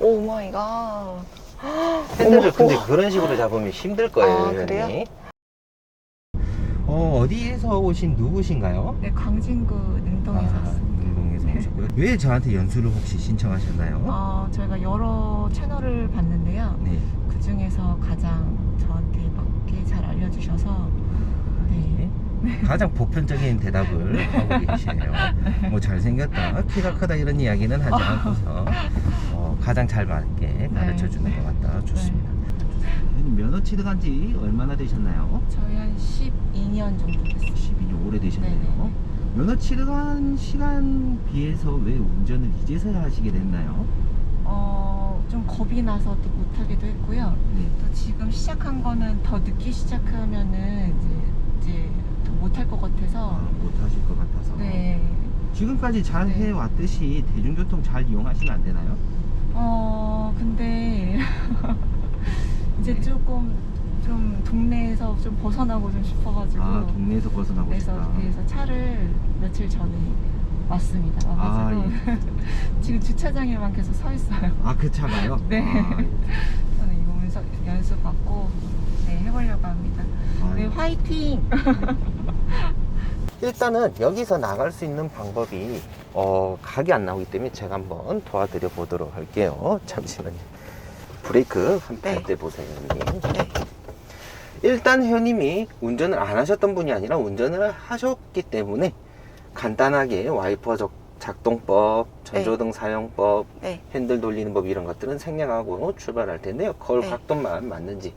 오 마이 갓. 핸들을 어머, 근데 우와. 그런 식으로 잡으면 힘들 거예요. 아, 그래요? 어, 어디에서 오신 누구신가요? 네, 광진구 능동에서 아, 왔습니다. 운동에서 네. 오셨고요. 왜 저한테 연수를 혹시 신청하셨나요? 어, 저희가 여러 채널을 봤는데요. 네. 그 중에서 가장 저한테 맞게 잘 알려주셔서 네. 가장 보편적인 대답을 하고 계시네요. 뭐 잘생겼다, 키가 크다 이런 이야기는 하지 않고서 어, 가장 잘 맞게 가르쳐 주는 네. 것 같다. 좋습니다. 면허 취득한 지 얼마나 되셨나요? 저희 한 12년 정도 됐어요. 12년 오래 되셨네요. 네네. 면허 취득한 시간 비해서 왜 운전을 이제서야 하시게 됐나요? 어, 좀 겁이 나서 또 못하기도 했고요. 네. 또 지금 시작한 거는 더 늦게 시작하면은 이제, 이제 더 못할 것 같아서. 아, 못하실 것 같아서. 네. 지금까지 잘 네. 해왔듯이 대중교통 잘 이용하시면 안 되나요? 어, 근데 이제 조금 좀 동네에서 좀 벗어나고 좀 싶어가지고. 아, 동네에서 벗어나고 그래서, 싶다. 그래서 차를 며칠 전에 왔습니다. 와가지고 아, 지금 주차장에만 계속 서 있어요. 아, 그 차가요? 네. 아, 저는 이거 연습, 연습 받고 네, 해보려고 합니다. 아, 네, 화이팅! 일단은 여기서 나갈 수 있는 방법이 어, 각이 안 나오기 때문에 제가 한번 도와드려 보도록 할게요. 잠시만요. 브레이크 한 네. 보세요, 형님. 네. 일단 회원님이 운전을 안 하셨던 분이 아니라 운전을 하셨기 때문에 간단하게 와이퍼 적- 작동법, 전조등 사용법, 네. 핸들 돌리는 법 이런 것들은 생략하고 출발할 텐데요. 거울 네. 각도만 맞는지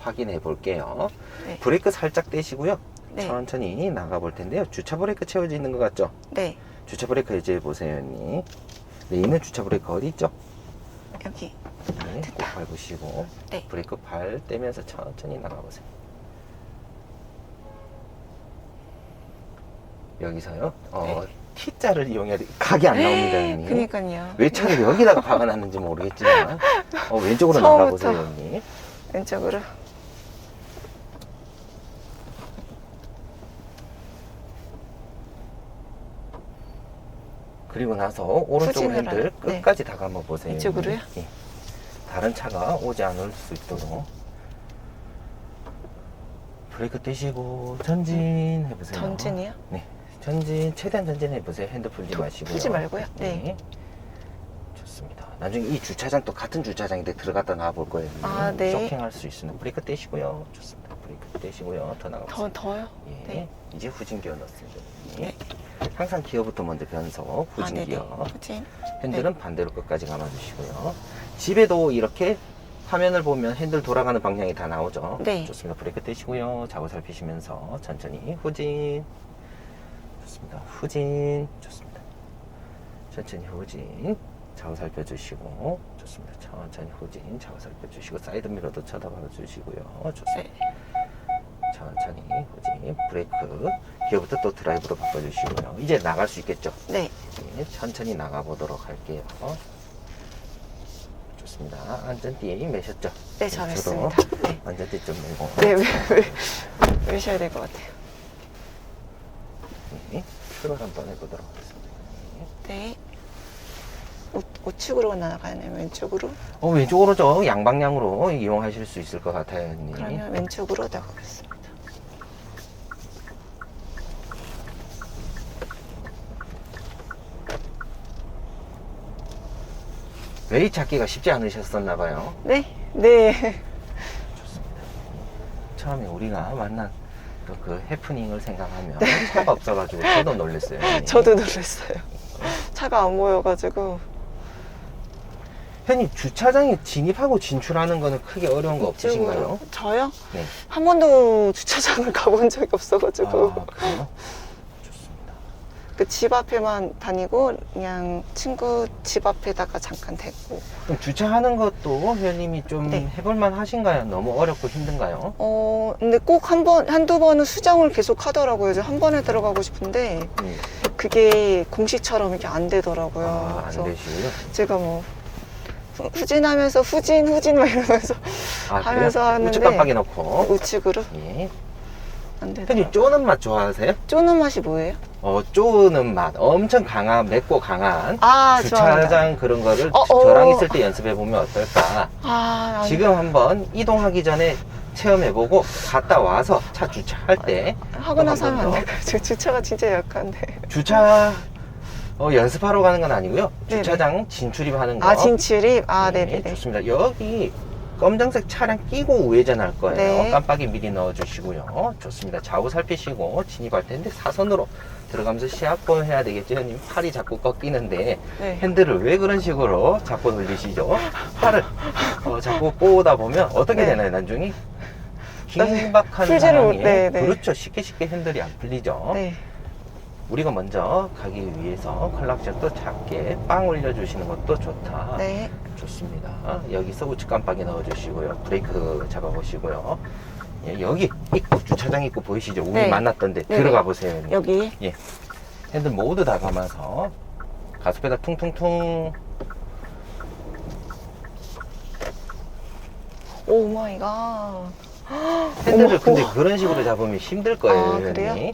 확인해 볼게요. 네. 브레이크 살짝 떼시고요. 네. 천천히 나가 볼 텐데요. 주차 브레이크 채워져 있는 것 같죠? 네. 주차 브레이크 이제 보세요, 언니. 네, 있는 주차 브레이크 어디 있죠? 여기. 네, 꼭 밟으시고 네. 브레이크 발 떼면서 천천히 나가 보세요. 여기서요. 어, T자를 이용해야 돼. 각이 안 나옵니다, 언니. 네. 그니까요. 왜 차를 여기다가 박아놨는지 모르겠지만 어, 왼쪽으로 처음부터. 나가보세요, 언니. 왼쪽으로. 그리고 나서 오른쪽 후진을 핸들? 네. 끝까지 다 감아 보세요. 이쪽으로요? 예. 다른 차가 오지 않을 수 있도록 브레이크 떼시고 전진 해보세요. 전진이요? 네, 전진 최대한 전진 해 보세요. 핸드 풀지 도- 마시고요. 풀지 말고요? 네. 좋습니다. 나중에 이 주차장 또 같은 주차장인데 들어갔다 나와 볼 거예요. 아, 네. 쇼킹할 수 있으면 브레이크 떼시고요. 좋습니다. 브레이크 떼시고요. 더 나가보세요. 더, 더요? 예, 네. 이제 후진 기어 넣습니다. 네. 항상 기어부터 먼저 변속, 후진 아. 기어. 후진. 핸들은 반대로 끝까지 감아주시고요. 집에도 이렇게 화면을 보면 핸들 돌아가는 방향이 다 나오죠. 네. 좋습니다. 브레이크 떼시고요. 좌우 살피시면서 천천히 후진. 좋습니다. 후진. 좋습니다. 천천히 후진. 좌우 살펴주시고 좋습니다. 천천히 후진. 좌우 살펴주시고 사이드 미러도 쳐다봐 주시고요. 좋습니다. 네. 천천히 후진. 브레이크. 기어부터 또 드라이브로 바꿔주시고요. 이제 나갈 수 있겠죠? 네. 네, 천천히 나가 보도록 할게요. 좋습니다. 안전띠 매셨죠? 네, 잘했습니다. 네. 안전띠 좀 매고. 네, 왜, 왜, 왜셔야 될 것 같아요. 네, 출발 한번 해보도록 하겠습니다. 네. 우, 우측으로 나가나요? 왼쪽으로? 어, 왼쪽, 오른쪽 양방향으로 이용하실 수 있을 것 같아요, 언니. 그러면 왼쪽으로 나가겠습니다. 웨이 찾기가 쉽지 않으셨었나 봐요. 네. 네. 좋습니다. 처음에 우리가 만난 그, 그 해프닝을 생각하면 차가 없어가지고 저도 놀랐어요. 언니. 저도 놀랐어요. 차가 안 보여가지고. 현님 주차장에 진입하고 진출하는 거는 크게 어려운 거 없으신가요? 저요? 네. 한 번도 주차장을 가본 적이 없어가지고. 아, 그래요? 그 집 앞에만 다니고, 그냥 친구 집 앞에다가 잠깐 대고. 그럼 주차하는 것도 회원님이 좀 네. 해볼만 하신가요? 너무 어렵고 힘든가요? 어, 근데 꼭 한 번, 한두 번은 수정을 계속 하더라고요. 그래서 한 번에 들어가고 싶은데, 네. 그게 공식처럼 이렇게 안 되더라고요. 아, 안 되시고요. 제가 뭐, 후- 후진하면서 후진, 후진 막 이러면서 아, 하면서? 하는데- 우측 깜빡이 넣고. 우측으로. 예. 안 돼. 형님 쪼는 맛 좋아하세요? 쪼는 맛이 뭐예요? 어, 쪼는 맛. 엄청 강한, 맵고 강한 아. 주차장 그런 거를 어, 저랑 어. 있을 때 연습해 보면 어떨까? 아. 지금 한번 이동하기 전에 체험해보고 갔다 와서 차 주차할 때 하고 나서 하면 안 더. 될까요? 저 주차가 진짜 약한데. 주차 어, 연습하러 가는 건 아니고요. 네네. 주차장 진출입 하는 거. 아, 진출입? 아, 네, 네네네. 좋습니다. 여기 검정색 차량 끼고 우회전 할 거예요. 네. 깜빡이 미리 넣어주시고요. 좋습니다. 좌우 살피시고 진입할 텐데 사선으로 들어가면서 시합번 해야 되겠죠. 형님 팔이 자꾸 꺾이는데 네. 핸들을 왜 그런 식으로 자꾸 늘리시죠? 팔을 어, 자꾸 꼬다 보면 어떻게 네. 되나요, 나중에? 긴박한 상황에 네, 네. 그렇죠. 쉽게 쉽게 핸들이 안 풀리죠. 네. 우리가 먼저 가기 위해서 클락션도 작게 빵 올려주시는 것도 좋다. 네. 좋습니다. 여기서 우측 깜빡이 넣어주시고요. 브레이크 잡아보시고요. 예, 여기 입구 주차장 입구 보이시죠? 우리 네. 만났던데 네네. 들어가 보세요. 여기. 예. 핸들 모두 다 감아서 가속페달 퉁퉁퉁 오 마이 갓. 핸들을 어머, 근데 우와. 그런 식으로 잡으면 힘들 거예요. 아. 그래요? 예,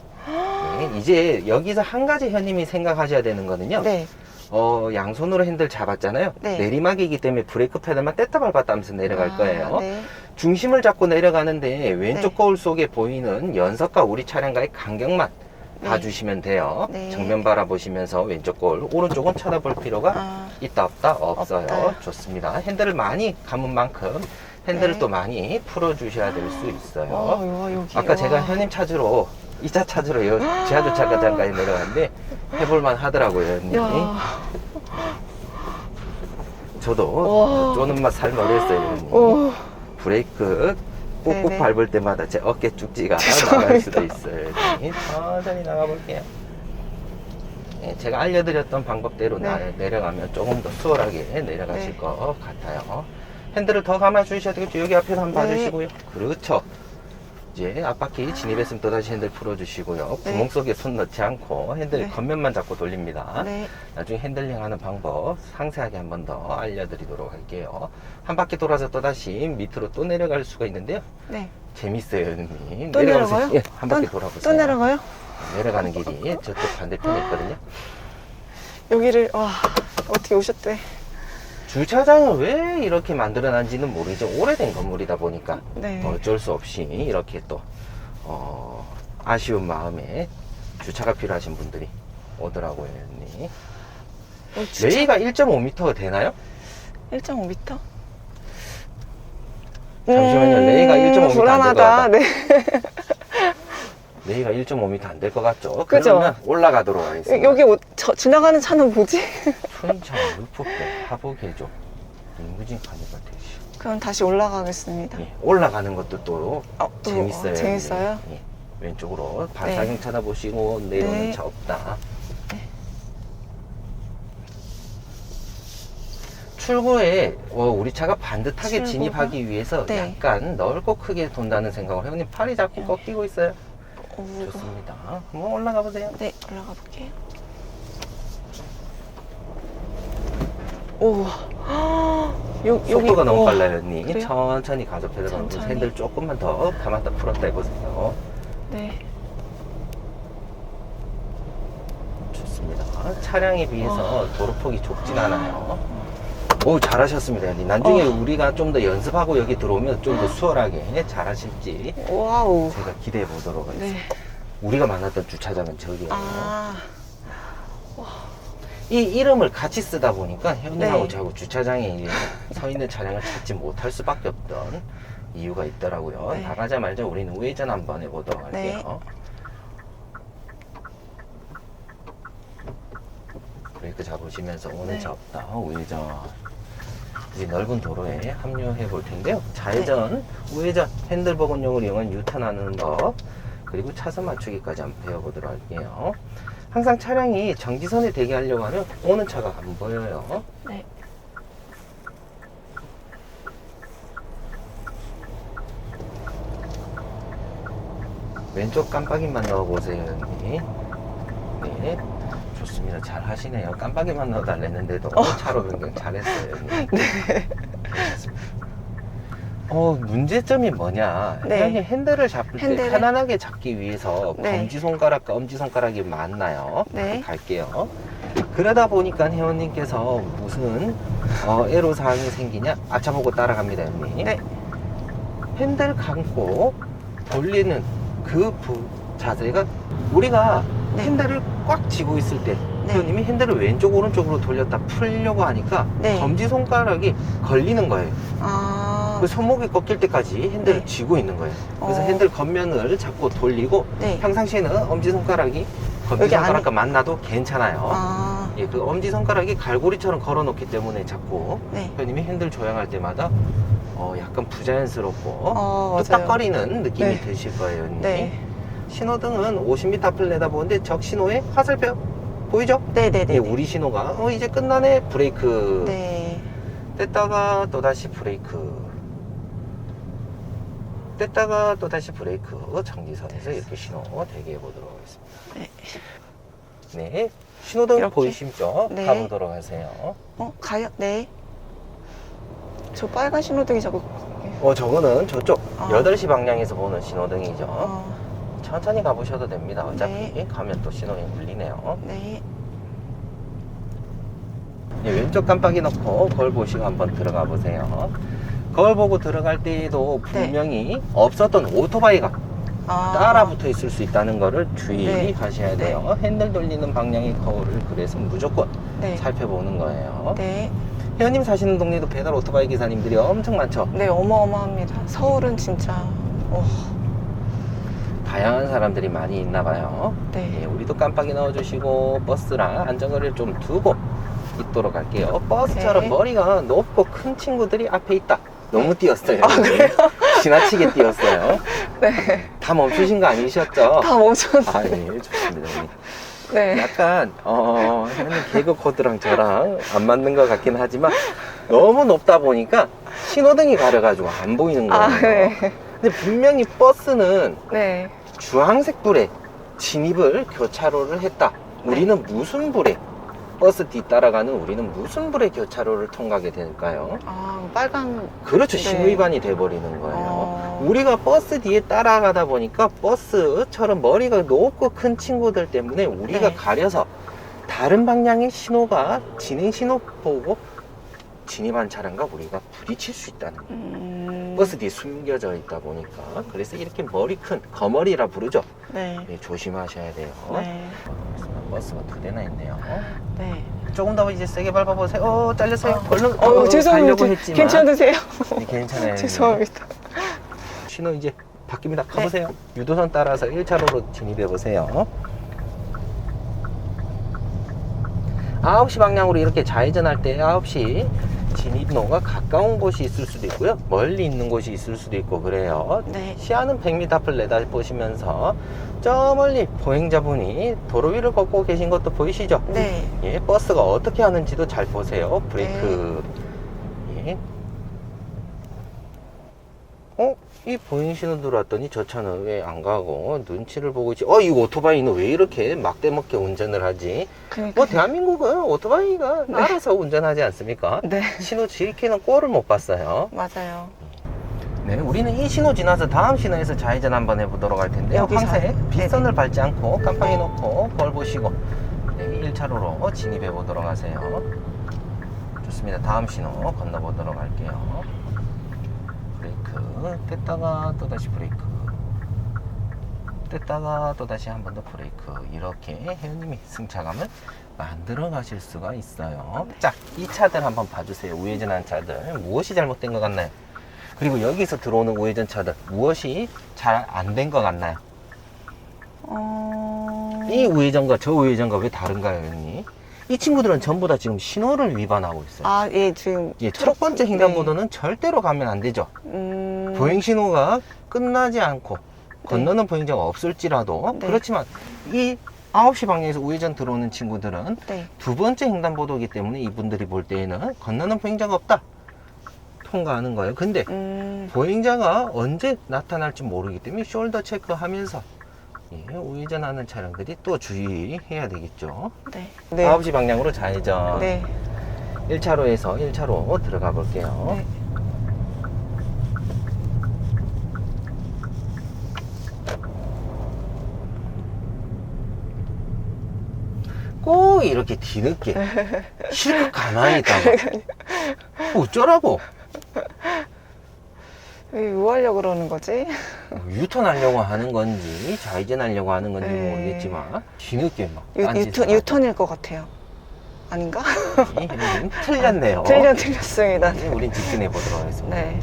이제 여기서 한 가지 현님이 생각하셔야 되는 거는요. 네. 어, 양손으로 핸들 잡았잖아요. 네. 내리막이기 때문에 브레이크 페달만 뗐다 밟았다 하면서 내려갈 아, 거예요. 네. 중심을 잡고 내려가는데 왼쪽 네. 거울 속에 보이는 연석과 우리 차량과의 간격만 네. 봐주시면 돼요. 네. 정면 바라보시면서 왼쪽 거울, 오른쪽은 쳐다볼 필요가 아, 있다 없다 없어요. 없다요. 좋습니다. 핸들을 많이 감은 만큼 핸들을 네. 또 많이 풀어주셔야 될 수 있어요. 어, 요, 여기. 아까 제가 와. 현님 찾으러 이차 찾으러 요 지하주차장까지 내려갔는데 해볼만 하더라고요, 현님. 야. 저도 와. 쪼는 맛 살머렸어요, 현님. 오. 브레이크 꾹꾹 네네. 밟을 때마다 제 어깨 쭉지가. 나갈 수도 있어요. 네, 천천히 나가볼게요. 네, 제가 알려드렸던 방법대로 네. 나- 내려가면 조금 더 수월하게 내려가실 네. 것 같아요. 핸들을 더 감아주셔야 되겠죠. 여기 앞에서 한번 네. 봐주시고요. 그렇죠. 이제 앞바퀴 진입했으면 또다시 핸들 풀어주시고요. 네. 구멍 속에 손 넣지 않고 핸들 네. 겉면만 잡고 돌립니다. 네. 나중에 핸들링 하는 방법 상세하게 한 번 더 알려드리도록 할게요. 한 바퀴 돌아서 또다시 밑으로 또 내려갈 수가 있는데요. 네. 재밌어요, 형님. 또. 내려가요? 예, 한 바퀴 또- 돌아보세요. 또 내려가요? 내려가는 길이 저쪽 반대편에 있거든요. 여기를, 와, 어떻게 오셨대? 주차장을 왜 이렇게 만들어놨는지는 모르죠. 오래된 건물이다 보니까 네. 어쩔 수 없이 이렇게 또 어, 아쉬운 마음에 주차가 필요하신 분들이 오더라고요. 어, 주차 레이가 1.5m 되나요? 1.5m? 잠시만요. 레이가 1.5m 안될것 음, 불안하다. 같다. 네. 레이가 1.5m 안 될 것 같죠? 그죠? 그러면 올라가도록 하겠습니다. 여기 오- 저, 지나가는 차는 뭐지? 춘천, 루프백, 하부개조, 인무진 카니발 택시. 그럼 다시 올라가겠습니다. 예, 올라가는 것도 또 어, 또, 재밌어요. 어, 재밌어요? 예, 왼쪽으로 반사경 쳐다보시고 내려오는 네. 차 없다. 출구에 어, 우리 차가 반듯하게 출구가? 진입하기 위해서 네. 약간 넓고 크게 돈다는 생각으로 형님 팔이 자꾸 꺾이고 있어요. 오. 좋습니다. 한번 올라가 보세요. 네, 올라가 볼게요. 오, 여, 여기 속도가 너무 우와. 빨라요, 언니. 그래요? 천천히 가속 페달 밟고 천천히. 핸들 조금만 더 감았다 풀었다 해보세요. 네, 좋습니다. 차량에 비해서 어. 도로폭이 좁진 않아요. 오, 잘하셨습니다, 언니. 나중에 어. 우리가 좀 더 연습하고 여기 들어오면 좀 더 수월하게 잘하실지 와우. 제가 기대해 보도록 하겠습니다. 네. 우리가 만났던 주차장은 저기예요. 아, 이 이름을 같이 쓰다 보니까 현이하고 네. 저하고 주차장에 서 있는 차량을 찾지 못할 수밖에 없던 이유가 있더라고요. 네. 나가자마자 우리는 우회전 한번 해보도록 네. 할게요. 브레이크 잡으시면서 오는 네. 차 없다. 우회전. 이제 넓은 도로에 합류해 볼 텐데요. 좌회전, 네. 우회전, 핸들 복원용으로 이용한 유턴하는 법, 그리고 차선 맞추기까지 한번 배워보도록 할게요. 항상 차량이 정지선에 대기하려고 하면 오는 차가 안 보여요. 네. 왼쪽 깜빡이만 넣어보세요, 형님. 네. 좋습니다. 잘 하시네요. 깜빡이만 넣어달랬는데도 차로 변경 잘했어요. 네. 어, 문제점이 뭐냐. 네. 회원님 핸들을 잡을 때 핸들을? 편안하게 잡기 위해서 네. 검지 손가락과 엄지 손가락이 맞나요? 네. 갈게요. 그러다 보니까 회원님께서 무슨 어, 애로 사항이 생기냐? 아차 보고 따라갑니다, 형님. 네. 핸들 감고 돌리는 그 부, 자세가 우리가 네. 핸들을 꽉 쥐고 있을 때 네. 회원님이 핸들을 왼쪽 오른쪽으로 돌렸다 풀려고 하니까 네. 검지 손가락이 걸리는 거예요. 아, 그 손목이 꺾일 때까지 핸들을 네. 쥐고 있는 거예요. 그래서 어. 핸들 겉면을 잡고 돌리고 네. 평상시에는 엄지 손가락이 검지 손가락과 만나도 괜찮아요. 아, 예, 그 엄지 손가락이 갈고리처럼 걸어놓기 때문에 자꾸 네. 회원님이 핸들 조향할 때마다 어, 약간 부자연스럽고 어, 맞아요. 뚝딱거리는 느낌이 네. 드실 거예요. 형님. 네. 신호등은 50m 앞을 내다보는데 적 신호에 화살표 보이죠? 네네네. 예, 우리 신호가 어, 이제 끝나네 브레이크 네. 뗐다가 또 다시 브레이크 뗐다가 또 다시 브레이크 정지선에서 이렇게 신호 대기해 보도록 하겠습니다. 네, 신호등 이렇게? 보이시죠? 네. 가보도록 하세요. 어, 가요? 네. 저 빨간 신호등이 자꾸. 어, 저거는 저쪽 아. 8시 방향에서 보는 신호등이죠. 어, 천천히 가보셔도 됩니다. 어차피 네. 가면 또 신호에 물리네요. 네. 예, 왼쪽 깜빡이 넣고 거울 보시고 한번 들어가 보세요. 거울 보고 들어갈 때에도 네. 분명히 없었던 오토바이가 아, 따라 붙어 있을 수 있다는 거를 주의하셔야 네. 돼요. 핸들 돌리는 방향의 거울을 그래서 무조건 네. 살펴보는 거예요. 네. 회원님 사시는 동네도 배달 오토바이 기사님들이 엄청 많죠. 네, 어마어마합니다. 서울은 진짜. 어, 다양한 사람들이 많이 있나 봐요. 네. 예, 우리도 깜빡이 넣어주시고 버스랑 안전거리를 좀 두고 있도록 할게요. 버스처럼 네. 머리가 높고 큰 친구들이 앞에 있다. 너무 뛰었어요. 아, 그래요? 지나치게 뛰었어요. 네. 다 멈추신 거 아니셨죠? 다 멈췄어요. 아, 예, 좋습니다. 예. 네. 약간 어 형님 개그 코드랑 저랑 안 맞는 것 같긴 하지만 너무 높다 보니까 신호등이 가려가지고 안 보이는 거예요. 아, 네. 근데 분명히 버스는 네. 주황색 불에 진입을 교차로를 했다. 우리는 무슨 불에 버스 뒤 따라가는 우리는 무슨 불에 교차로를 통과하게 될까요? 아, 빨간. 그렇죠 네. 신호 위반이 돼버리는 거예요. 어, 우리가 버스 뒤에 따라가다 보니까 버스처럼 머리가 높고 큰 친구들 때문에 우리가 네. 가려서 다른 방향의 신호가 진행 신호 보고 진입한 차량과 우리가 부딪힐 수 있다는 거예요. 음, 버스 뒤에 숨겨져 있다 보니까 그래서 이렇게 머리 큰 거머리라 부르죠. 네. 네, 조심하셔야 돼요. 네. 버스가 두 대나 있네요. 네. 조금 더 이제 세게 밟아보세요. 어, 잘렸어요. 얼른 어, 어, 죄송합니다. 가려고 했지만 괜찮으세요? 네, 괜찮아요. 죄송합니다. 신호 이제 바뀝니다. 가보세요. 유도선 따라서 1차로로 진입해 보세요. 9시 방향으로 이렇게 좌회전할 때 9시 진입로가 가까운 곳이 있을 수도 있고요. 멀리 있는 곳이 있을 수도 있고 그래요. 네. 시야는 100m 앞을 내다보시면서 저 멀리 보행자분이 도로 위를 걷고 계신 것도 보이시죠? 네. 예, 버스가 어떻게 하는지도 잘 보세요. 브레이크. 예. 어? 이 보행 신호 들어왔더니 저 차는 왜 안 가고 눈치를 보고 있지? 어, 이 오토바이는 왜 이렇게 막대먹게 운전을 하지? 그러니까. 뭐 대한민국은 오토바이가 네. 알아서 운전하지 않습니까? 네. 신호 지키는 꼴을 못 봤어요. 맞아요. 네, 우리는 이 신호 지나서 다음 신호에서 좌회전 한번 해보도록 할 텐데요. 여기서 황색 하요? 빗선을 밟지 않고 깜빡이 놓고 벌 보시고 네, 1차로로 진입해 보도록 하세요. 좋습니다. 다음 신호 건너보도록 할게요. 브레이크 뗐다가 또 다시 브레이크 뗐다가 또 다시 한 번 더 브레이크 이렇게 혜연님이 승차감을 만들어 가실 수가 있어요. 자, 이 차들 한번 봐주세요. 우회전한 차들 무엇이 잘못된 것 같나요? 그리고 여기서 들어오는 우회전 차들 무엇이 잘 안 된 것 같나요? 어... 이 우회전과 저 우회전과 왜 다른가요, 형님? 이 친구들은 전부 다 지금 신호를 위반하고 있어요. 아, 예, 지금. 예, 첫 번째 네. 횡단보도는 절대로 가면 안 되죠. 음... 보행 신호가 끝나지 않고 건너는 보행자가 없을지라도 네. 그렇지만 이 9시 방향에서 우회전 들어오는 친구들은 네. 두 번째 횡단보도이기 때문에 이분들이 볼 때에는 건너는 보행자가 없다. 통과하는 거예요. 근데 음... 보행자가 언제 나타날지 모르기 때문에 숄더 체크하면서 예, 예, 우회전하는 차량들이 또 주의해야 되겠죠. 네. 9시 방향으로 좌회전. 네. 1차로에서 1차로 들어가 볼게요. 네. 꼭 이렇게 뒤늦게 실컷 가만히 있다가 어쩌라고 왜 우하려고 그러는 거지? 유턴하려고 하는 건지 좌회전하려고 하는 건지 네. 모르겠지만 뒤늦게 막 유, 딴짓을 유턴, 유턴일 것 같아요. 아닌가? 틀렸네요 틀려, 틀렸습니다. 네, 우린 직진해 보도록 하겠습니다 네.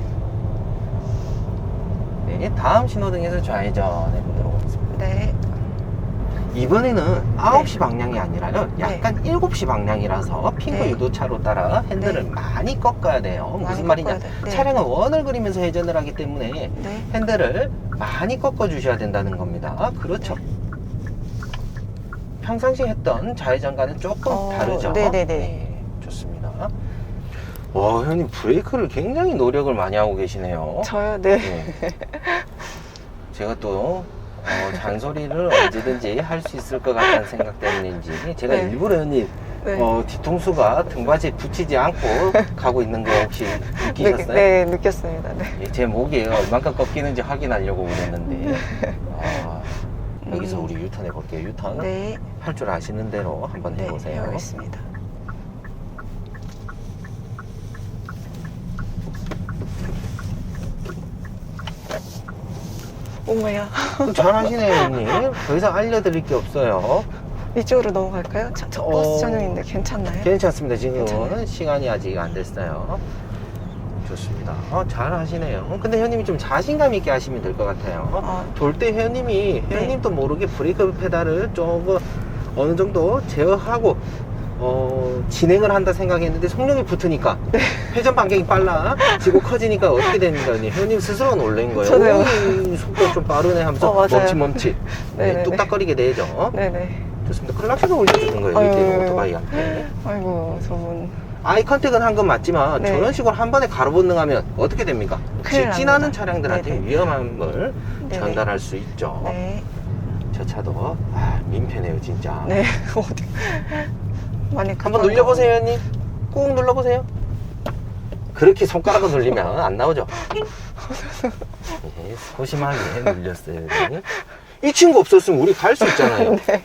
네, 다음 신호등에서 좌회전해 보도록 하겠습니다 네. 이번에는 9시 방향이 아니라요 약간 7시 방향이라서 핑크 네. 유도차로 따라 핸들을 네. 많이 꺾어야 돼요 많이 무슨 말이냐. 네. 차량은 원을 그리면서 회전을 하기 때문에 네. 핸들을 많이 꺾어 주셔야 된다는 겁니다 그렇죠 평상시 했던 좌회전과는 조금 어, 다르죠 네네네. 네, 좋습니다 와 형님 브레이크를 굉장히 노력을 많이 하고 계시네요 저요? 네. 네. 제가 또 어, 잔소리를 언제든지 할 수 있을 것 같다는 생각 때문인지 제가 네. 일부러 형님 네. 어, 뒤통수가 등받이에 붙이지 않고 가고 있는 거 혹시 느, 느끼셨어요? 네, 느꼈습니다. 네. 예, 제 목이 얼만큼 꺾이는지 확인하려고 그랬는데 아, 여기서 음. 우리 유턴 해 볼게요 유턴 네. 할 줄 아시는 대로 한번 네. 해보세요 해보겠습니다. 오메야. 잘하시네요 형님 더 이상 알려드릴 게 없어요 이쪽으로 넘어갈까요? 저, 저 어. 버스 전용인데 괜찮나요? 괜찮습니다. 지금은 괜찮아요? 시간이 아직 안 됐어요. 좋습니다. 어, 잘 하시네요. 근데 회원님이 좀 자신감 있게 하시면 될 것 같아요. 어, 돌때 회원님이 네. 회원님도 모르게 브레이크 페달을 조금 어느 정도 제어하고 어, 진행을 한다 생각했는데 속력이 붙으니까 네. 회전 반경이 빨라 지고 커지니까 어떻게 됩니까? 회원님? 회원님 스스로 놀란 거예요. 저도요. 오, 속도 좀 빠르네 하면서 어, 맞아요. 멈칫 멈칫 네, 네네네. 뚝딱거리게 되죠. 네네. 좋습니다. 클락스도 올려주는 거예요. 이렇게 아유. 오토바이한테. 아이고, 저분. 아이 컨택은 한 건 맞지만 네. 저런 식으로 한 번에 가로본능하면 어떻게 됩니까? 큰일 직진하는 납니다. 차량들한테 네네. 위험함을 네네. 전달할 수 있죠. 네. 저 차도 아, 민폐네요 진짜. 네. 어디. 많이 한번 눌려보세요, 형님. 꾹 눌러보세요. 그렇게 손가락을 눌리면 안 나오죠. 예, 소심하게 눌렸어요. 형님. 이 친구 없었으면 우리 갈 수 있잖아요. 네.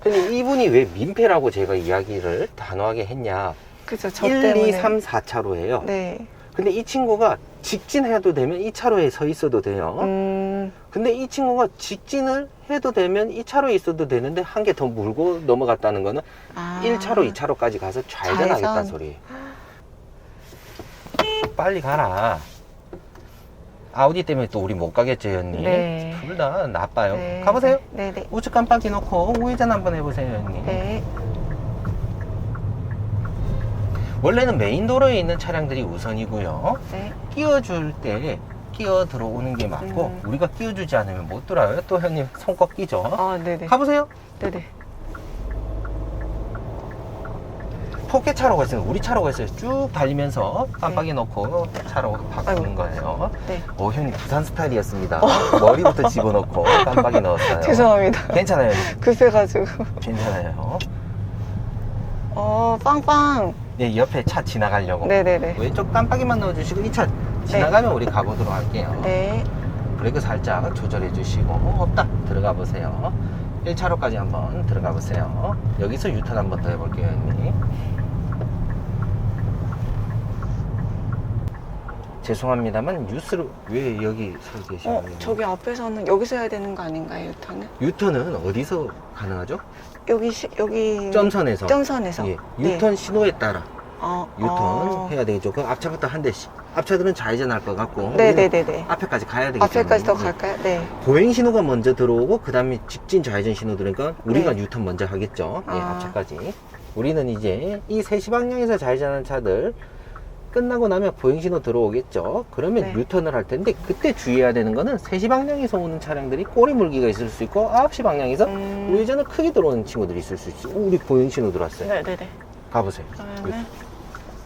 근데 이분이 왜 민폐라고 제가 이야기를 단호하게 했냐? 그죠, 저 1, 때문에. 2, 3, 4차로예요. 네. 근데 이 친구가 직진해도 되면 이 차로에 서 있어도 돼요. 음, 근데 이 친구가 직진을 해도 되면 이 차로에 있어도 되는데 한 개 더 물고 넘어갔다는 거는 아. 1차로, 2차로까지 가서 좌회전하겠다는 좌회전. 소리예요. 빨리 가라. 아우디 때문에 또 우리 못 가겠죠, 형님? 네. 둘 다 나빠요. 네. 가보세요. 네, 네. 우측 깜빡이 놓고 우회전 한번 해보세요, 형님. 네. 원래는 메인 도로에 있는 차량들이 우선이고요. 네. 끼워줄 때 끼어 들어오는 게 맞고 음. 우리가 끼워주지 않으면 못 들어요. 또 형님 손 꺾이죠. 아, 네네. 가보세요. 네네. 포켓 차로가 있어요. 우리 차로가 있어요. 쭉 달리면서 깜빡이 놓고 차로 바꾸는 아이고. 거예요. 네. 오 형님 부산 스타일이었습니다. 머리부터 집어넣고 깜빡이 넣었어요. 죄송합니다. 괜찮아요. 급해가지고. 괜찮아요. 어, 빵빵. 네 옆에 차 지나가려고 네네네. 왼쪽 깜빡이만 넣어주시고 이 차 지나가면 우리 가보도록 할게요. 네. 브레이크 살짝 조절해 주시고 없다 들어가 보세요 1차로까지 한번 들어가 보세요 여기서 유턴 한번 더 해볼게요 형님 죄송합니다만 뉴스를 왜 여기 서 계시나요? 어, 저기 앞에서는 여기서 해야 되는 거 아닌가요, 유턴은? 유턴은 어디서 가능하죠? 여기, 시, 여기. 점선에서 점선에서. 예, 네. 유턴 신호에 따라 어, 유턴 어. 해야 되겠죠 그 앞차부터 한 대씩 앞차들은 좌회전할 것 같고 네네네네. 우리는 앞에까지 가야 되기 앞에까지 더 갈까요? 네. 보행 신호가 먼저 들어오고 그 다음에 직진 좌회전 신호 들으니까 우리가 네. 유턴 먼저 하겠죠 예, 아. 앞차까지 우리는 이제 이 3시 방향에서 좌회전하는 차들 끝나고 나면 보행 신호 들어오겠죠 그러면 네. 유턴을 할 텐데 그때 주의해야 되는 거는 3시 방향에서 오는 차량들이 꼬리 물기가 있을 수 있고 9시 방향에서 음. 우회전을 크게 들어오는 친구들이 있을 수 있어요 우리 보행 신호 들어왔어요 네네네. 가보세요 그러면은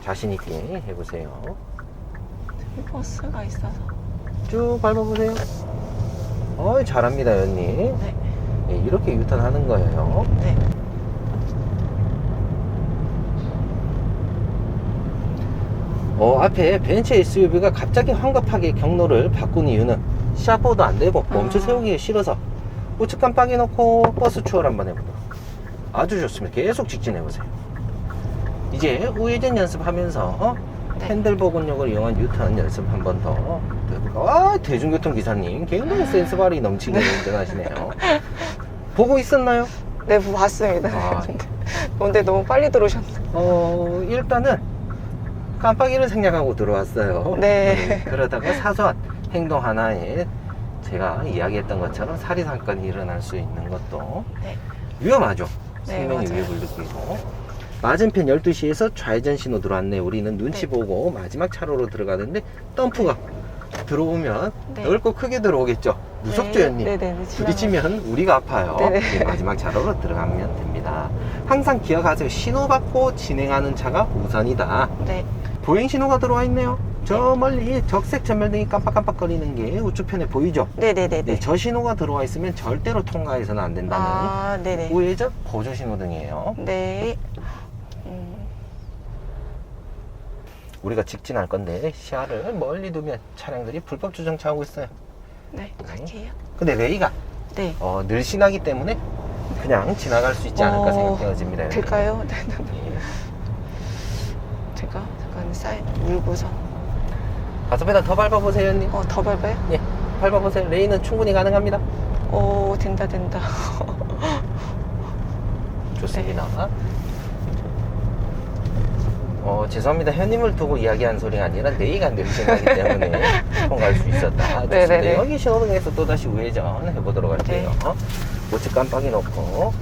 자신 있게 해보세요 이 버스가 있어서. 쭉 밟아보세요 어이 잘합니다 연님 네. 예, 이렇게 유턴하는 거예요 네. 어, 앞에 벤츠 SUV가 갑자기 황급하게 경로를 바꾼 이유는 샤퍼도 안 되고 멈춰 아. 세우기 싫어서 우측 깜빡이 놓고 버스 추월 한번 해보도록 아주 좋습니다. 계속 직진해 보세요. 이제 우회전 연습하면서 어? 네. 핸들 복원력을 이용한 유턴 연습 한 번 더. 아, 대중교통 기사님 굉장히 센스 발이 넘치게 운전하시네요. 보고 있었나요? 네, 봤습니다. 아. 근데 너무 빨리 들어오셨네. 어, 일단은 깜빡이를 생략하고 들어왔어요. 네. 그러다가 사소한 행동 하나에 제가 이야기했던 것처럼 살인 사건이 일어날 수 있는 것도 네. 위험하죠. 네, 생명의 맞아요. 위협을 느끼고. 맞은편 12시에서 좌회전 신호 들어왔네. 우리는 눈치 네. 보고 마지막 차로로 들어가는데 덤프가 들어오면 네. 넓고 크게 들어오겠죠. 무섭죠, 네. 형님? 네네네. 부딪히면 우리가 아파요. 네네. 네, 마지막 차로로 들어가면 됩니다. 항상 기억하세요. 신호 받고 진행하는 차가 우선이다. 네. 보행 신호가 들어와 있네요. 저 멀리 적색 전멸등이 깜빡깜빡거리는 게 우측편에 보이죠? 네네네네. 네, 저 신호가 들어와 있으면 절대로 통과해서는 안 된다는 아, 네네. 우회전 보조 신호등이에요. 네. 음, 우리가 직진할 건데 시야를 멀리 두면 차량들이 불법 주정차하고 있어요. 네. 갈게요. 근데 레이가 네. 어, 늘씬하기 때문에 그냥 지나갈 수 있지 않을까 어, 생각되어집니다. 될까요? 네. 네. 예. 사이 물고서. 가속페달 더 밟아보세요, 형님. 어, 더 밟아요? 예, 밟아보세요. 레이는 충분히 가능합니다. 오, 된다, 된다. 좋습니다. 어, 죄송합니다. 현님을 두고 이야기한 소리가 아니라 내의가 늘씬하기 때문에 통과할 수 있었다. 좋습니다. 네네네. 여기 신호등에서 또다시 우회전 해보도록 할게요. 우측 깜빡이 놓고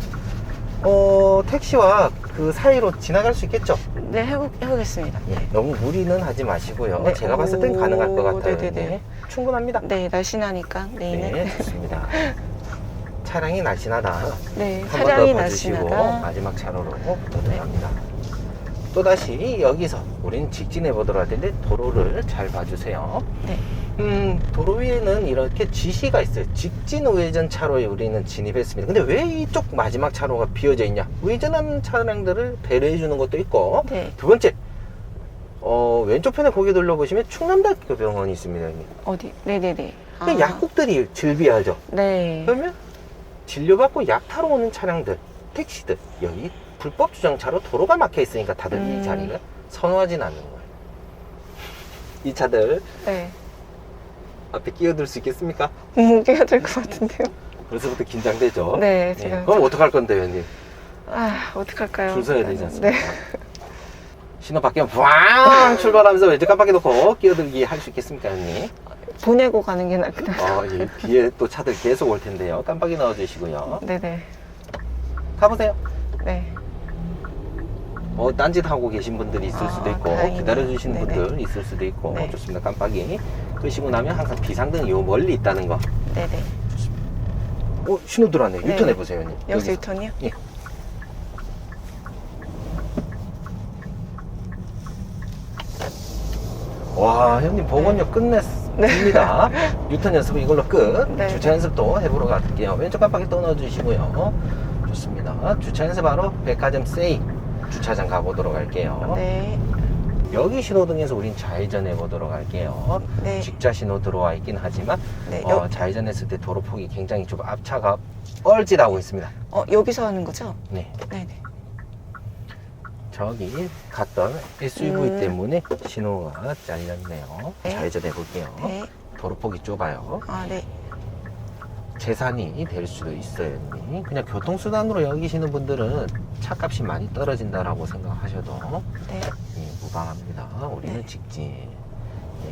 어, 택시와 그 사이로 지나갈 수 있겠죠? 네, 해보, 해보겠습니다. 예, 너무 무리는 하지 마시고요. 네. 제가 봤을 땐 오, 가능할 것 같아요. 네네네. 예, 충분합니다. 네, 날씬하니까 레이는. 네, 좋습니다. 차량이 날씬하다. 네, 한 번 더 차량이 봐주시고 날씬하다. 마지막 차로로 들어갑니다. 또다시 여기서 우리는 직진해 보도록 할 텐데 도로를 잘 봐주세요. 네. 음, 도로 위에는 이렇게 지시가 있어요. 직진 우회전 차로에 우리는 진입했습니다. 근데 왜 이쪽 마지막 차로가 비어져 있냐? 우회전하는 차량들을 배려해 주는 것도 있고 네. 두 번째 어, 왼쪽 편에 고개 돌려보시면 충남대학교 병원이 있습니다. 어디? 네네네. 아, 그 약국들이 즐비하죠. 네. 그러면 진료받고 약 타러 오는 차량들, 택시들 여기 불법 주정차로 도로가 막혀 있으니까 다들 음. 이 자리를 선호하진 않는 거예요. 이 차들 네. 앞에 끼어들 수 있겠습니까? 무게가 될것 같은데요. 벌써부터 긴장되죠? 네, 네, 지금. 그럼 어떡 할 건데, 웬님? 아, 어떡할까요? 줄 서야 되지 않습니까? 네. 신호 바뀌면 부앙 출발하면서 왼쪽 깜빡이 놓고 끼어들기 할 수 있겠습니까, 형님? 보내고 가는 게 낫다. 어, 이 뒤에 또 차들 계속 올 텐데요. 깜빡이 넣어주시고요. 네네. 가보세요. 네. 어, 딴짓 하고 계신 분들이 있을 아, 수도 있고 다행이네요. 기다려 주시는 네네. 분들 있을 수도 있고 네. 좋습니다. 깜빡이 끄시고 나면 항상 비상등이 요 멀리 있다는 거. 네네. 어, 신호 들어왔네요. 네. 유턴해 보세요, 형님. 여기서. 유턴이요? 예. 와, 형님 복원력 끝냈습니다. 유턴 연습은 이걸로 끝. 네. 주차 연습도 해보러 갈게요. 왼쪽 깜빡이 또 넣어주시고요. 좋습니다. 주차 연습 바로 백화점 세이 주차장 가보도록 할게요. 네. 여기 신호등에서 우린 좌회전해 보도록 할게요. 네. 직자 신호 들어와 있긴 하지만 네. 어, 여, 좌회전했을 때 도로 폭이 굉장히 좁아 앞차가 뻘짓하고 있습니다. 어, 여기서 하는 거죠? 네, 네네. 저기 갔던 SUV 음. 때문에 신호가 잘렸네요. 네. 좌회전해 볼게요. 네. 도로 폭이 좁아요. 아, 네. 재산이 될 수도 있어요. 형님. 그냥 교통수단으로 여기시는 분들은 차값이 많이 떨어진다라고 생각하셔도 네. 예, 무방합니다. 우리는 네. 직진.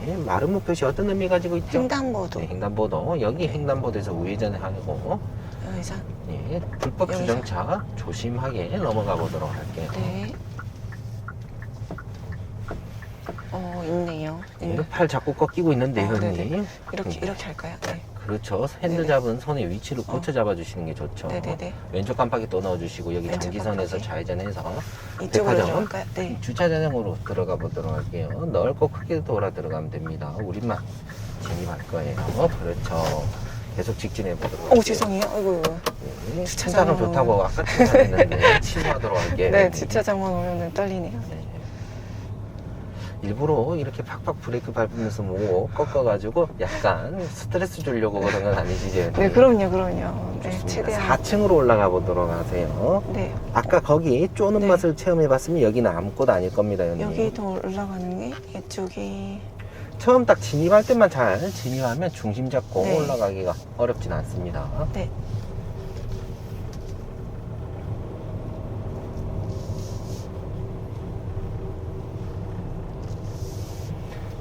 예, 마름모 표시 어떤 의미 가지고 있죠? 횡단보도. 네, 횡단보도 여기 횡단보도에서 우회전하고 여기서. 예, 불법 여기서. 주정차 조심하게 넘어가 보도록 할게요. 네. 어, 있네요. 예, 있네. 팔 자꾸 꺾이고 있는데요, 어, 형님. 네네. 이렇게, 네. 이렇게 할까요? 네. 그렇죠. 핸들 네네. 잡은 손의 위치를 어. 고쳐 잡아주시는 게 좋죠. 네네네. 왼쪽 깜빡이 또 넣어주시고 여기 깜빡이. 좌회전해서 이쪽으로 백화점. 네. 주차장으로 들어가 보도록 할게요. 넓고 크게 돌아 들어가면 됩니다. 우리만 진입할 거예요. 그렇죠. 계속 직진해 보도록 할게요. 오, 죄송해요. 아이고. 네, 주차장. 칭찬은 좋다고 아까 칭찬했는데 취소하도록 할게요. 네, 주차장만 오면 떨리네요. 네. 일부러 이렇게 팍팍 브레이크 밟으면서 뭐 꺾어가지고 약간 스트레스 주려고 그런 건 아니시죠? 네, 그럼요, 그럼요. 네, 좋습니다. 최대한. 4층으로 올라가 보도록 하세요. 네, 아까 거기 쪼는 네. 맛을 체험해봤으면 여기는 아무것도 아닐 겁니다, 형님. 여기 더 올라가는 게 이쪽이 처음 딱 진입할 때만 잘 진입하면 중심 잡고 네. 올라가기가 어렵진 않습니다. 네.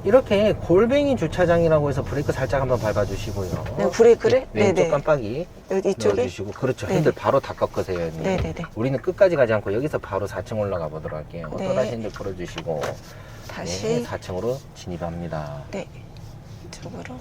이렇게 골뱅이 주차장이라고 해서 브레이크 살짝 한번 밟아주시고요. 네, 브레이크를? 네, 왼쪽 네네. 깜빡이 여기 이쪽에 넣어주시고 그렇죠. 네네. 핸들 바로 다 꺾으세요. 형님. 네네네. 우리는 끝까지 가지 않고 여기서 바로 4층 올라가 보도록 할게요. 네. 또다시 핸들 풀어주시고 네, 다시 4층으로 진입합니다. 네 이쪽으로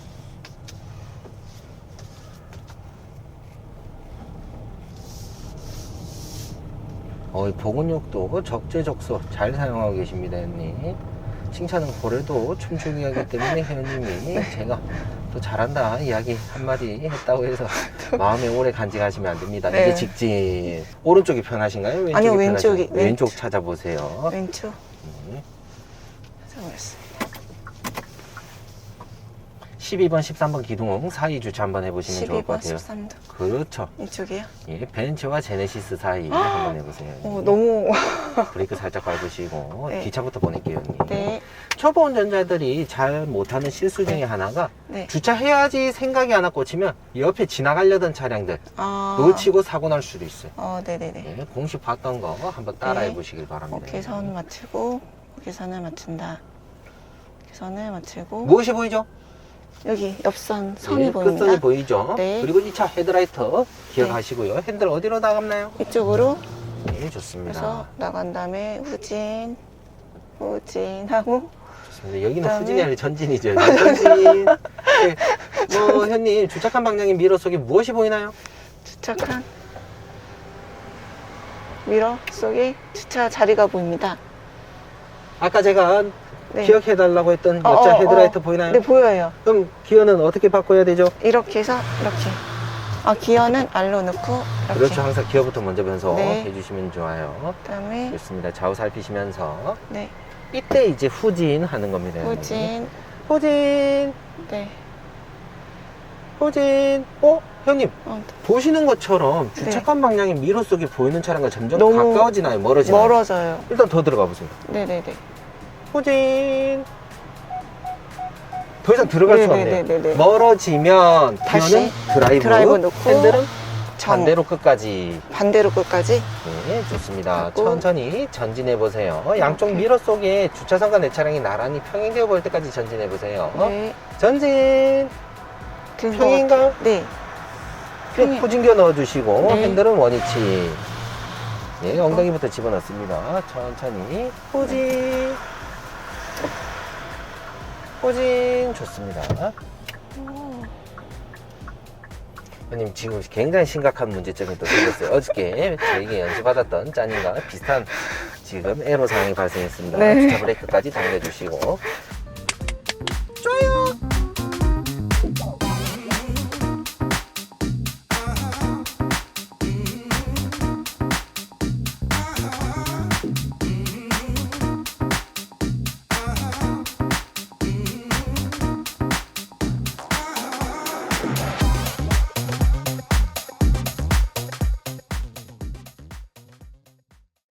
어, 이 보건욕도 적재적소 잘 사용하고 계십니다, 형님. 칭찬은 고래도 춤추기 하기 때문에 회원님이 제가 또 잘한다 이야기 한마디 했다고 해서 마음에 오래 간직하시면 안 됩니다. 네. 이제 직진. 오른쪽이 편하신가요? 왼쪽이 아니요, 편하신가요? 왼쪽이, 왼쪽 왼쪽. 찾아보세요. 왼쪽 네. 잡았습니다. 12번, 13번 기둥 사이 주차 한번 해보시면 좋을 것 12번 같아요. 13도 그렇죠. 이쪽이요? 예, 벤츠와 제네시스 사이 한번 해보세요. 어 너무 브레이크 살짝 밟으시고 네. 기차부터 보낼게요. 형님. 네 초보 운전자들이 잘 못하는 실수 중에 하나가 네. 주차해야지 생각이 하나 꽂히면 옆에 지나가려던 차량들 아 놓치고 사고 날 수도 있어요. 어 네네네. 예, 공식 봤던 거 한번 따라해 네. 보시길 바랍니다. 오케이 선 맞추고 여기 선을 맞춘다. 여기 선을 맞추고 무엇이 보이죠? 여기 옆선 선이 예, 보입니다. 끝선이 보이죠? 네. 그리고 이 차 헤드라이터 기억하시고요. 핸들 어디로 나갔나요? 이쪽으로 네, 좋습니다. 그래서 나간 다음에 후진 후진하고 좋습니다. 여기는 그다음에- 후진이 아니라 전진이죠. 네, 전진. 네. 뭐, 현님, 주착한 방향의 미러 속에 무엇이 보이나요? 주차한 미러 속에 주차 자리가 보입니다. 아까 제가 네. 기억해달라고 했던 어, 옆차 어, 헤드라이트 어. 보이나요? 네 보여요. 그럼 기어는 어떻게 바꿔야 되죠? 이렇게 해서 이렇게. 아 기어는 R로 넣고 이렇게. 그렇죠. 항상 기어부터 먼저 변속해 네. 주시면 좋아요. 그다음에 좋습니다. 좌우 살피시면서 네 이때 이제 후진 하는 겁니다. 후진. 후진, 네. 후진. 어? 형님, 어, 보시는 것처럼 네. 주착한 방향의 미러 속에 보이는 차량과 점점 너무 가까워지나요? 멀어지나요? 멀어져요. 일단 더 들어가 보세요. 네 네 네. 후진. 더 이상 들어갈 수가 없네요. 네네네네. 멀어지면 다시 드라이브, 드라이브 놓고 핸들은 정. 반대로 끝까지. 반대로 끝까지. 네, 좋습니다. 하고. 천천히 전진해 보세요. 양쪽 이렇게. 미러 속에 주차선과 내 차량이 나란히 평행되어 보일 때까지 전진해 보세요. 네. 전진. 된것 평행인가요? 네. 평행. 후진겨 넣어주시고 네. 핸들은 원위치. 네, 엉덩이부터 집어넣습니다. 천천히 후진. 후진 좋습니다. 오. 형님 지금 굉장히 심각한 문제점이 또 생겼어요. 어저께 저에게 연수받았던 짜님과 비슷한 지금 애로 상황이 발생했습니다. 네. 주차 브레이크까지 당겨주시고